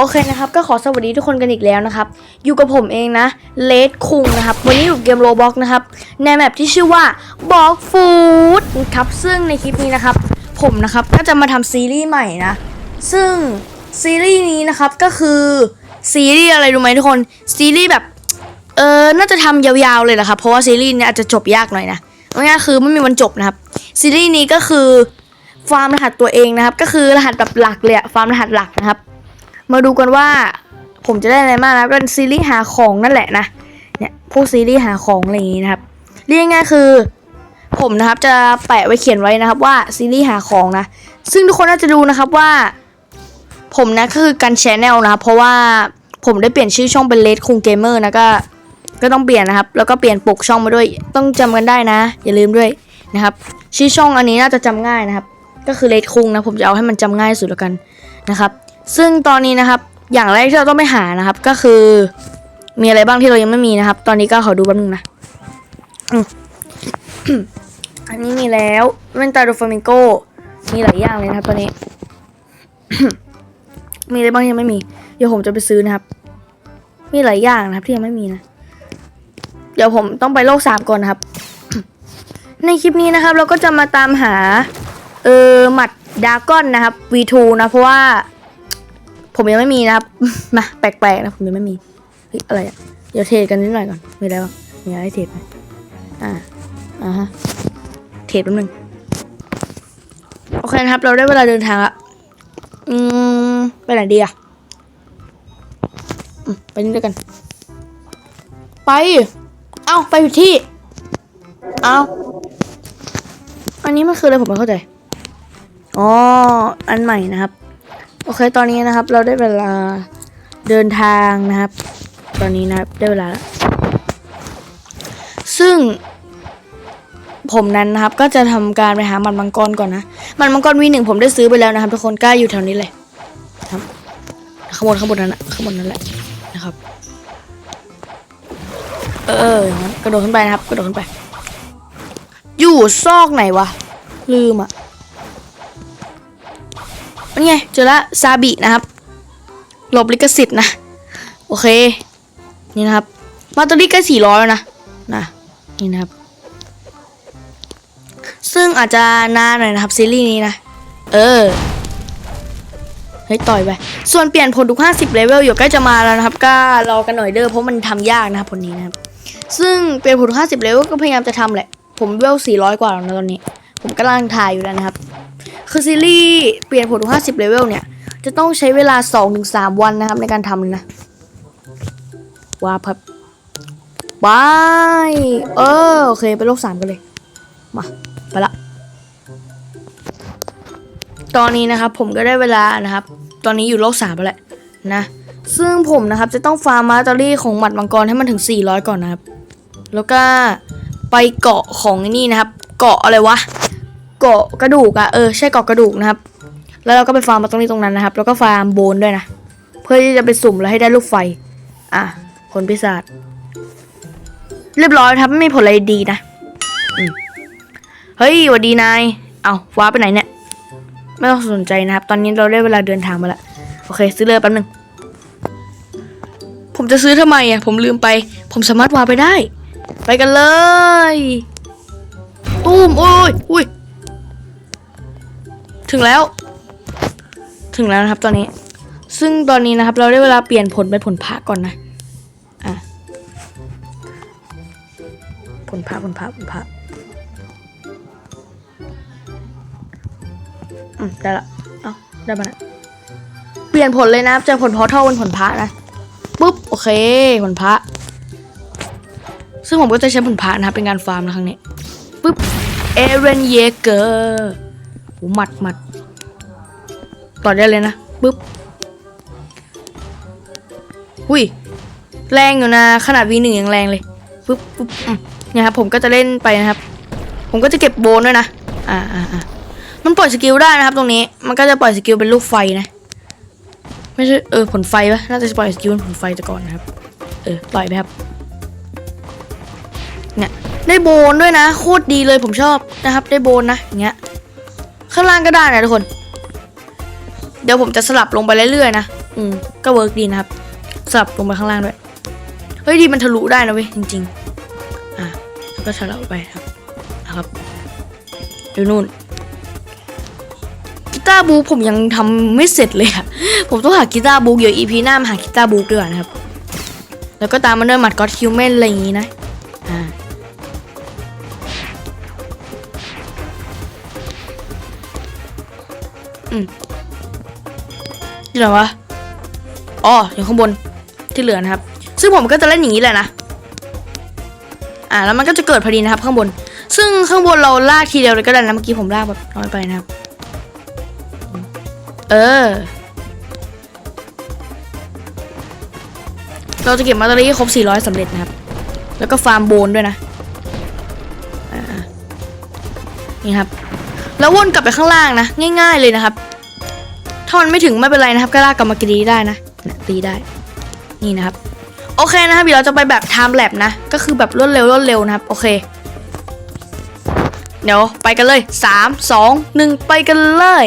โอเคนะครับ ก็ขอสวัสดีทุกคนกันอีกแล้วนะครับ อยู่กับผมเองนะเลดคุงนะครับ วันนี้อยู่เกมโรบ็อกนะครับ ในแมปที่ชื่อว่าบ็อกฟูดครับ ซึ่งในคลิปนี้นะครับ ผมนะครับก็จะมาทำซีรีส์ใหม่นะ ซึ่งซีรีส์นี้นะครับก็คือซีรีส์อะไรรู้ไหมทุกคน ซีรีส์แบบ เออน่าจะทำยาวๆเลยแหละครับ เพราะว่าซีรีส์นี้อาจจะจบยากหน่อยนะเอาง่ายๆคือไม่มีวันจบนะครับ ซีรีส์นี้ก็คือฟาร์มรหัสตัวเองนะครับ ก็คือรหัสแบบหลักเลยอะฟาร์มรหัสหลักนะครับ มาดูกันว่าผมจะได้อะไรมากนะเป็นซีรีส์หาของนั่นแหละนะเนี่ยพวกซีรีส์หาของอะไรอย่างงี้นะครับเรียกง่ายๆคือ ผมนะครับจะแปะไว้เขียนไว้นะครับว่าซีรีส์หาของนะ ซึ่งทุกคนน่าจะดูนะครับว่า ผมนะคือกันชแนลนะครับเพราะว่าผมได้เปลี่ยนชื่อช่องเป็นเลดคุงเกมเมอร์นะก็ก็ต้องเปลี่ยนนะครับ แล้วก็เปลี่ยนปกช่องมาด้วย ต้องจำกันได้นะ อย่าลืมด้วยนะครับ ชื่อช่องอันนี้น่าจะจำง่ายนะครับ ก็คือเลดคุงนะ ผมจะเอาให้มันจำง่ายสุดแล้วกันนะครับ ซึ่งตอนนี้นะครับ อย่างแรกที่เราต้องไปหานะครับ ก็คือ มีอะไรบ้างที่เรายังไม่มีนะครับ ตอนนี้ก็ขอดูแป๊บนึงนะอันนี้มีแล้วแว่นตาดูฟามิโกมีหลายอย่างเลยนะครับตอนนี้ มีอะไรบ้างที่ยังไม่มี เดี๋ยวผมจะไปซื้อนะครับ มีหลายอย่างนะครับ ที่ยังไม่มีนะ เดี๋ยวผมต้องไปโลกสามก่อนนะครับ ในคลิปนี้นะครับ เราก็จะมาตามหา เออหมัดดาก้อนนะครับ V2 นะเพราะว่า ผมยังไม่มีนะครับ มาแปลกๆนะผมยังไม่มีเฮ้ยอะไรอะเดี๋ยวเทรดกันนิดหน่อยก่อนไมีอะไรบ้างมีอะไรเทรดไหมอ่าอ่าฮะเทรดแป๊บนึงโอเคนะครับ เราได้เวลาเดินทางละอืมไปไหนดีอะไปนี่ด้วยกัน ไป เอ้าไปผิดที่ เอ้าอันนี้มันคืออะไรผมไม่เข้าใจ อ๋อ อันใหม่นะครับ โอเคตอนนี้นะครับ เราได้เวลาเดินทางนะครับ ตอนนี้นะครับได้เวลาแล้วซึ่ง ผมนั้นนะครับ ก็จะทำการไปหามันมังกรก่อนนะมันมังกรวีหนึ่งผมได้ซื้อไปแล้วนะครับทุกคนกล้าอยู่แถวนี้เลยครับข้างบนข้างบนนั้นนะข้างบนนั้นแหละนะครับ เอออย่างนั้นกระโดดขึ้นไปนะครับ กระโดดขึ้นไป อยู่ซอกไหนวะลืมอะ นี่ไงเจอละซาบินะครับหลบลิขสิทธิ์นะ โอเค นี่นะครับ มาตอรี่ใกล้สี่ร้อยแล้วนะนะนี่นะครับ ซึ่งอาจจะนานหน่อยนะครับซีรีส์นี้นะ เออเฮ้ยต่อยไป ส่วนเปลี่ยนผลทุก 50 เลเวลอยู่ใกล้จะมาแล้วนะครับ ก็รอกันหน่อยเด้อเพราะมันทำยากนะครับผลนี้นะครับ ซึ่งเปลี่ยนผลทุก 50 เลเวลก็พยายามจะทำแหละ ผมเวล400 กว่าแล้วนะตอนนี้ ผมกำลังถ่ายอยู่แล้วนะครับ คือซีรีส์เปลี่ยนผลทุก50เลเวลเนี่ย จะต้องใช้เวลา 2-3 วันนะครับในการทำนะว้าบครับบายเออโอเคไปโลก3กันเลย มา ไปละ ตอนนี้นะครับผมก็ได้เวลานะครับ ตอนนี้อยู่โลก3ไปแล้วนะ ซึ่งผมนะครับจะต้องฟาร์มมาตอรี่ของหมัดมังกรให้มันถึง 400 ก่อนนะครับ แล้วก็ไปเกาะของไอ้นี่นะครับ เกาะอะไรวะ เกาะกระดูกอะเออใช่เกาะกระดูกนะครับ แล้วเราก็ไปฟาร์มมาตรงนี้ตรงนั้นนะครับ แล้วก็ฟาร์มโบนด้วยนะ เพื่อที่จะไปสุ่มแล้วให้ได้ลูกไฟ อะผลพิศาจเรียบร้อยครับไม่มีผลอะไรดีนะเฮ้ยวัดดีนาย เอาว้าไปไหนเนี่ย ไม่ต้องสนใจนะครับ ตอนนี้เราได้เวลาเดินทางมาแล้วโอเค ซื้อเลยแป๊บนึง ผมจะซื้อทำไมอะ ผมลืมไป ผมสามารถวาไปได้ ไปกันเลย ตูมโอ้ยอุ้ย ถึงแล้ว ถึงแล้วนะครับตอนนี้ ซึ่งตอนนี้นะครับ เราได้เวลาเปลี่ยนผลเป็นผลพระก่อนนะอะผลพระผลพระผลพระอืมได้ละเอาได้มาแล้วเปลี่ยนผลเลยนะครับจากผลพอเท่าเป็นผลพระนะปุ๊บโอเคผลพระซึ่งผมก็จะใช้ผลพระนะครับเป็นการฟาร์มนะครั้งนี้ปุ๊บเอเรนเยเกอร์ หหมัดหมัดต่อได้เลยนะปุ๊บอุ้ยแรงอยู่นะ ขนาด V1 ยังแรงเลยปุ๊บปุ๊บเนี่ยครับผมก็จะเล่นไปนะครับ ผมก็จะเก็บโบนด้วยนะอ่าอ่าอ่ามันปล่อยสกิลได้นะครับ ตรงนี้มันก็จะปล่อยสกิลเป็นลูกไฟนะ ไม่ใช่เออผลไฟปะน่าจะปล่อยสกิลเป็นผลไฟแต่ก่อนนะครับ เออปล่อยไปครับเนี่ยได้โบนด้วยนะ โคตรดีเลยผมชอบนะครับ ได้โบนนะอย่างเงี้ย ข้างล่างก็ได้นะทุกคน เดี๋ยวผมจะสลับลงไปเรื่อยๆนะ อืม ก็เวิร์กดีนะครับ สลับลงไปข้างล่างด้วย เฮ้ยดีมันทะลุได้นะเว้ยจริง ๆ อะแล้วก็ทะลุไปครับนะครับดูนู่นกีตาร์บูผมยังทำไม่เสร็จเลยอะผมต้องหากีตาร์บูเดี๋ยวอีพีหน้ามาหากีตาร์บูด้วยนะครับ แล้วก็ตามมาด้วยหมัดก็อดคิวเมนอะไรอย่างงี้นะ ที่ไหนวะอ๋ออยู่ข้างบนที่เหลือนะครับ ซึ่งผมก็จะเล่นอย่างนี้แหละนะอ่าแล้วมันก็จะเกิดพอดีนะครับ ข้างบน ซึ่งข้างบนเราลากทีเดียวเลยก็ได้นะเมื่อกี้ผมลากแบบน้อยไปนะครับ เออ เราจะเก็บมาตอรี่ครบ 400สำเร็จนะครับ แล้วก็ฟาร์มโบนด้วยนะอ่านี่ครับ แล้ววนกลับไปข้างล่างนะ ง่าย ๆเลยนะครับ ถ้ามันไม่ถึงไม่เป็นไรนะครับ ก็ลากกลับมากรีได้นะนี่ยตีได้ นี่นะครับ โอเคนะครับเดี๋ยวเราจะไปแบบไทม์แลบนะ ก็คือแบบรวดเร็วรวดเร็วนะครับ โอเค เดี๋ยวไปกันเลย 3 2 1 ไปกันเลย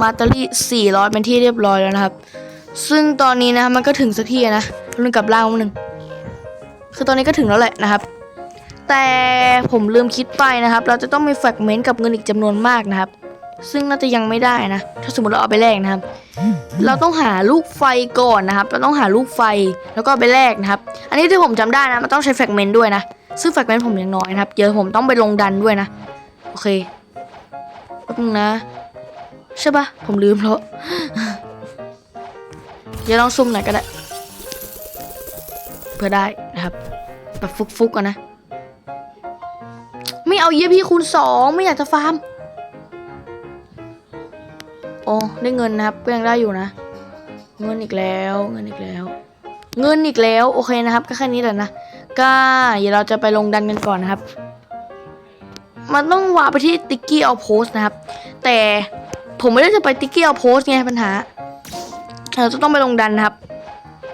มาตารี่ 400 เป็นที่เรียบร้อยแล้วนะครับ ซึ่งตอนนี้นะมันก็ถึงสักทีนะรื่องกับล่างนึงคือตอนนี้ก็ถึงแล้วแหละนะครับ แต่ผมลืมคิดไปนะครับ เราจะต้องมีแฟกเมนต์กับเงินอีกจำนวนมากนะครับ ซึ่งน่าจะยังไม่ได้นะ ถ้าสมมติเราเอาไปแลกนะครับ เราต้องหาลูกไฟก่อนนะครับ เราต้องหาลูกไฟแล้วก็ไปแลกนะครับ อันนี้ที่ผมจำได้นะมันต้องใช้แฟกเมนต์ด้วยนะซึ่งแฟกเมนต์ผมยังน้อยนะครับเดี๋ยวผมต้องไปลงดันด้วยนะโอเคแป๊บนึงนะ ใช่ปะผมลืมแล้วเดี๋ยวลองซุ่มหน่อยก็ได้ เพื่อได้นะครับ แบบฟุกๆกันนะ ไม่เอาเยี่ยพี่คูณสองไม่อยากจะฟาร์ม โอ้ได้เงินนะครับก็ยังได้อยู่นะ เงินอีกแล้ว เงินอีกแล้ว เงินอีกแล้ว โอเคนะครับก็แค่นี้แหละนะ ก็เดี๋ยวเราจะไปลงดันกันก่อนนะครับ มันต้องวาไปที่ติ๊กกี้เอาโพสนะครับ แต่ ผมไม่ได้จะไปติ๊กเกี้เอาโพสไงปัญหา เราจะต้องไปลงดันนะครับ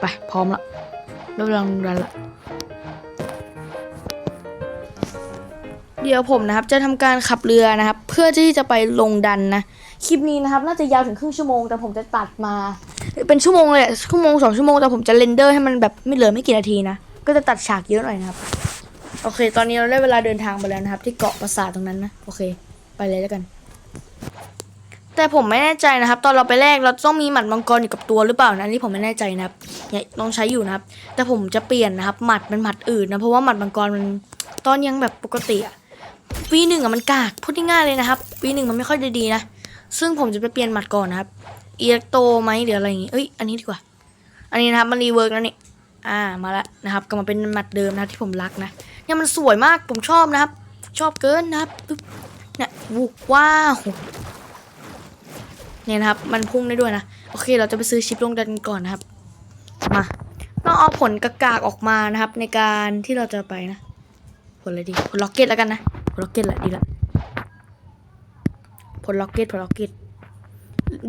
ไปพร้อมละได้เวลาลงดันละ เดี๋ยวผมนะครับจะทำการขับเรือนะครับ เพื่อที่จะไปลงดันนะ คลิปนี้นะครับ น่าจะยาวถึงครึ่งชั่วโมง แต่ผมจะตัดมา เป็นชั่วโมงเลยอะชั่วโมงสองชั่วโมงแต่ผมจะเรนเดอร์ให้มันแบบไม่เหลือไม่กี่นาทีนะ ก็จะตัดฉากเยอะหน่อยนะครับ โอเค ตอนนี้เราได้เวลาเดินทางไปแล้วนะครับ ที่เกาะปราสาทตรงนั้นนะ โอเค ไปเลยแล้วกัน แต่ผมไม่แน่ใจนะครับ ตอนเราไปแรกเราต้องมีหมัดมังกรอยู่กับตัวหรือเปล่านะอันนี่ผมไม่แน่ใจนะครับเนี่ยต้องใช้อยู่นะครับ แต่ผมจะเปลี่ยนนะครับ หมัดเป็นหมัดอื่นนะเพราะว่าหมัดมังกรมันตอนยังแบบปกติอะปีหนึ่งอะมันกากพูดง่ายๆเลยนะครับปีหนึ่งมันไม่ค่อยด้ดีนะซึ่งผมจะไปเปลี่ยนหมัดก่อนนะครับเอียโตไหมหรืออะไรอย่างงี้เอ้ยอันนี้ดีกว่า อันนี้นะครับมันรีเวิร์กแล้วนี่อ่ามาแล้วนะครับก็มาเป็นหมัดเดิมนะที่ผมรักนะเนี่ยมันสวยมากผมชอบนะครับ ชอบเกินนะครับปึ๊บเนี่ยวูว้าว เนี่ยนะครับ มันพุ่งได้ด้วยนะ โอเค เราจะไปซื้อชิปลงดันก่อนนะครับ มาต้องเอาผลกากากออกมานะครับ ในการที่เราจะไปนะ ผลอะไรดี ผลล็อกเก็ตแล้วกันนะ ผลล็อกเก็ตแหละดีละ ผลล็อกเก็ตผลล็อกเก็ต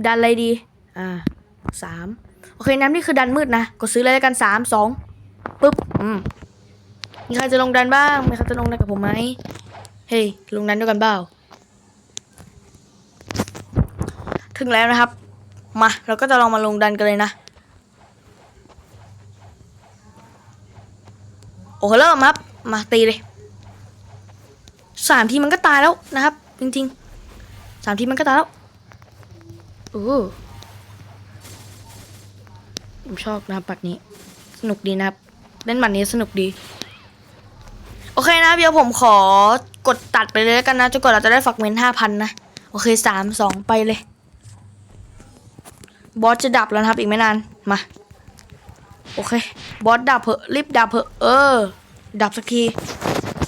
ดันอะไรดี อ่าสามโอเคน้ำนี่คือดันมืดนะ กดซื้อเลยแล้วกันสามสองปึ๊บ อืมมีใครจะลงดันบ้าง มีใครจะลงดันกับผมไหม เฮ้ย ลงดันด้วยกันเปล่า ถึงแล้วนะครับ มาเราก็จะลองมาลงดันกันเลยนะ โอ้โหเริ่มครับ มาตีเลยสามทีมันก็ตายแล้วนะครับ จริงๆสามทีมันก็ตายแล้วโอ้ผมชอบนะครับปักนี้ สนุกดีนะครับ เล่นบัตรนี้สนุกดี โอเคนะเดี๋ยวผมขอกดตัดไปเลยแล้วกันนะจนกว่าเราจะได้ฝักเมนห้าพันนะ โอเคสามสองไปเลย บอสจะดับแล้วครับอีกไม่นาน มา โอเค บอสดับเพอะรีบดับเพอะเออ ดับสักที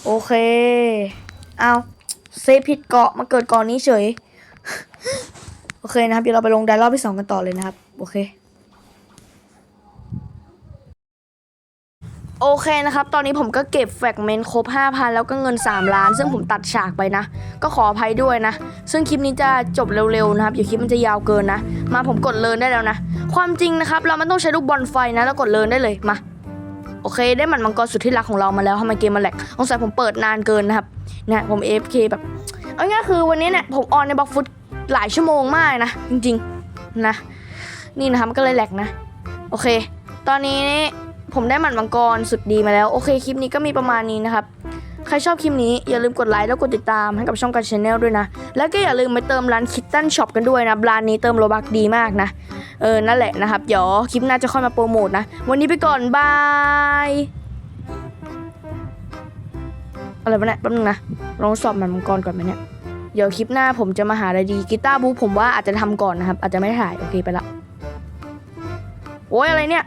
โอเค เอาเซฟผิดเกาะมาเกิดเกาะนี้เฉย โอเคนะครับ เดี๋ยวเราไปลงไดรอบที่สองกันต่อเลยนะครับ โอเค โอเคนะครับ ตอนนี้ผมก็เก็บแฟกเมนต์ครบ 5,000 แล้วก็เงิน 3 ล้าน ซึ่งผมตัดฉากไปนะ ก็ขออภัยด้วยนะ ซึ่งคลิปนี้จะจบเร็วๆนะครับ อย่าคลิปมันจะยาวเกินนะ มาผมกดเลินได้แล้วนะ ความจริงนะครับ เราไม่ต้องใช้ลูกบอลไฟนะ แล้วกดเลินได้เลย มา โอเค ได้หมันมังกรสุดที่รักของเรามาแล้วทำไมเกมมันแหลกสงสัยผมเปิดนานเกินนะครับ เนี่ยผม AFK แบบ เอาง่ายๆคือวันนี้เนี่ยผมออนในบล็อกฟุตหลายชั่วโมงมากนะ จริงๆนะ นี่นะครับมันก็เลยแหลกนะ โอเค ตอนนี้ ผมได้หมันมังกรสุดดีมาแล้ว โอเคคลิปนี้ก็มีประมาณนี้นะครับ ใครชอบคลิปนี้อย่าลืมกดไลค์แล้วกดติดตามให้กับช่องการชาแนลด้วยนะ แล้วก็อย่าลืมไปเติมร้านคิตตันช็อปกันด้วยนะร้านนี้เติมโลบักดีมากนะ เออ นั่นแหละนะครับ เดี๋ยวคลิปหน้าจะค่อยมาโปรโมทนะ วันนี้ไปก่อนบายอะไรวะเนี่ยแป๊บนึงนะลองสอบหมันมังกรก่อนไหมเนี่ยเดี๋ยวคลิปหน้าผมจะมาหาอะไรดีกีตาร์บูผมว่าอาจจะทำก่อนนะครับ อาจจะไม่ถ่าย โอเคไปละ โอ้ยอะไรเนี่ย